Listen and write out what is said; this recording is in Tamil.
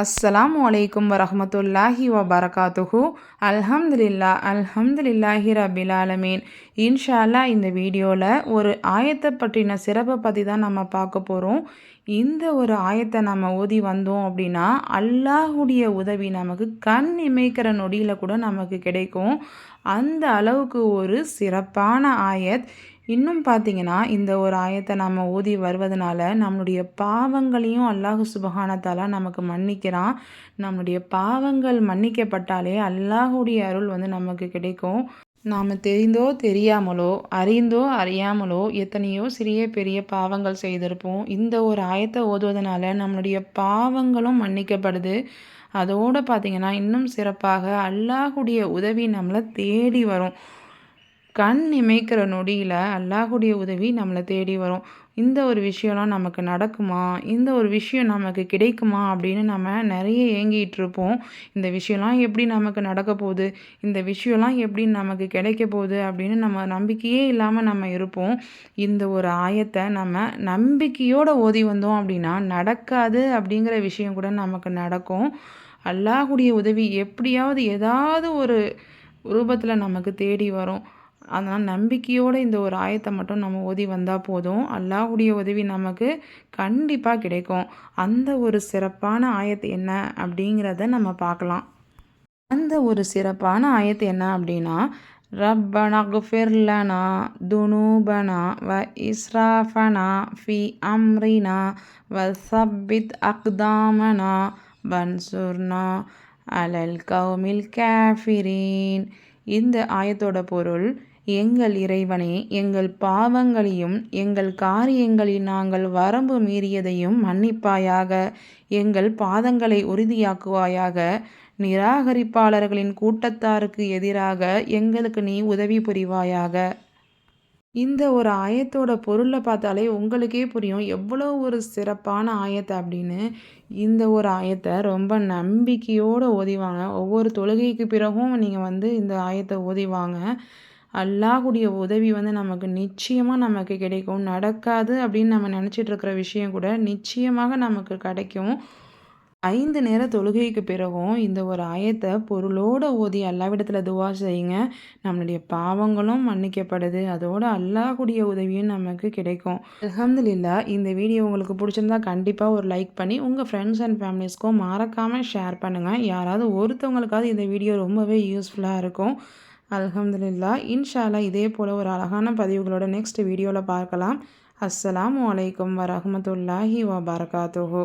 அஸ்ஸலாமு அலைக்கும் வரமத்துல்லாஹி வபரகாத்துஹு அல்ஹம்துலில்லா அல்ஹம்துலில்லாஹி ரபில் ஆலமீன் இன்ஷா இந்த வீடியோவில் ஒரு ஆயத்தை பற்றின சிறப்பை பற்றி தான் நம்ம பார்க்க போகிறோம் இந்த ஒரு ஆயத்தை நம்ம ஓதி வந்தோம் அப்படின்னா அல்லாஹுடைய உதவி நமக்கு கண் இமைக்கிற நொடியில் கூட நமக்கு கிடைக்கும். அந்த அளவுக்கு ஒரு சிறப்பான ஆயத். இன்னும் பார்த்தீங்கன்னா இந்த ஒரு ஆயத்தை நம்ம ஓதி வருவதனால நம்மளுடைய பாவங்களையும் அல்லாஹு சுபகானத்தால் நமக்கு மன்னிக்கிறான். நம்மளுடைய பாவங்கள் மன்னிக்கப்பட்டாலே அல்லாஹுடைய அருள் வந்து நமக்கு கிடைக்கும். நாம் தெரிந்தோ தெரியாமலோ அறிந்தோ அறியாமலோ எத்தனையோ சிறிய பெரிய பாவங்கள் செய்திருப்போம். இந்த ஒரு ஆயத்தை ஓதுவதனால நம்மளுடைய பாவங்களும் மன்னிக்கப்படுது. அதோடு பார்த்திங்கன்னா இன்னும் சிறப்பாக அல்லாஹுடைய உதவி நம்மளை தேடி வரும். கண் இமைக்கிற நொடியில் அல்லாஹுடைய உதவி நம்மளை தேடி வரும். இந்த ஒரு விஷயம்லாம் நமக்கு நடக்குமா? இந்த ஒரு விஷயம் நமக்கு கிடைக்குமா? அப்படின்னு நம்ம நிறைய ஏங்கிட்டு இருப்போம். இந்த விஷயம்லாம் எப்படி நமக்கு நடக்க போகுது? இந்த விஷயம்லாம் எப்படி நமக்கு கிடைக்க போகுது? அப்படின்னு நம்ம நம்பிக்கையே இல்லாமல் நம்ம இருப்போம். இந்த ஒரு ஆயத்தை நம்ம நம்பிக்கையோடு ஓதி வந்தோம் அப்படின்னா நடக்காது அப்படிங்கிற விஷயம் கூட நமக்கு நடக்கும். அல்லாஹுடைய உதவி எப்படியாவது ஏதாவது ஒரு ரூபத்தில் நமக்கு தேடி வரும். அதனால் நம்பிக்கையோடு இந்த ஒரு ஆயத்தை மட்டும் நம்ம ஓதி வந்தால் போதும். அல்லாஹுடைய உதவி நமக்கு கண்டிப்பாக கிடைக்கும். அந்த ஒரு சிறப்பான ஆயத்து என்ன அப்படிங்கிறத நம்ம பார்க்கலாம். அந்த ஒரு சிறப்பான ஆயத்து என்ன அப்படின்னா ரப்பனா குஃபிர்லனா துனூபனா வ இஸ்ராஃபனா ஃபி அம்ரினா வ சப்பித் அக்தாமனா பன்சுர்னா அலல் கௌமில் கேஃபிரீன். இந்த ஆயத்தோட பொருள் எங்கள் இறைவனே எங்கள் பாவங்களையும் எங்கள் காரியங்களில் நாங்கள் வரம்பு மீறியதையும் மன்னிப்பாயாக. எங்கள் பாதங்களை உறுதியாக்குவாயாக. நிராகரிப்பாளர்களின் கூட்டத்தாருக்கு எதிராக எங்களுக்கு நீ உதவி புரிவாயாக. இந்த ஒரு ஆயத்தோட பொருளை பார்த்தாலே உங்களுக்கே புரியும். எவ்வளோ ஒரு சிறப்பான ஆயத்தை அப்படின்னு. இந்த ஒரு ஆயத்தை ரொம்ப நம்பிக்கையோடு ஓதிவாங்க. ஒவ்வொரு தொழுகைக்கு பிறகும் நீங்கள் வந்து இந்த ஆயத்தை ஓதிவாங்க. அல்லாஹுடைய உதவி வந்து நமக்கு நிச்சயமாக நமக்கு கிடைக்கும். நடக்காது அப்படின்னு நம்ம நினச்சிட்டு இருக்கிற விஷயம் கூட நிச்சயமாக நமக்கு கிடைக்கும். ஐந்து நேர தொழுகைக்கு பிறகும் இந்த ஒரு ஆயத்தை பொருளோடு ஓதி அல்லாவிடத்தில் துவா செய்யுங்க. நம்மளுடைய பாவங்களும் மன்னிக்கப்படுது. அதோடு அல்லாஹுடைய உதவியும் நமக்கு கிடைக்கும். அலமதுல்லா இந்த வீடியோ உங்களுக்கு பிடிச்சிருந்தா கண்டிப்பாக ஒரு லைக் பண்ணி உங்கள் ஃப்ரெண்ட்ஸ் அண்ட் ஃபேமிலிஸ்க்கும் மறக்காமல் ஷேர் பண்ணுங்கள் யாராவது ஒருத்தவங்களுக்காவது இந்த வீடியோ ரொம்பவே யூஸ்ஃபுல்லாக இருக்கும். அலமதுல்லா இன்ஷாலா இதே போல் ஒரு அழகான பதிவுகளோட நெக்ஸ்ட் வீடியோவில் பார்க்கலாம். அஸ்லாம் வலைக்கம் வரமத்துல்லாஹி வபர்காத்துஹூ.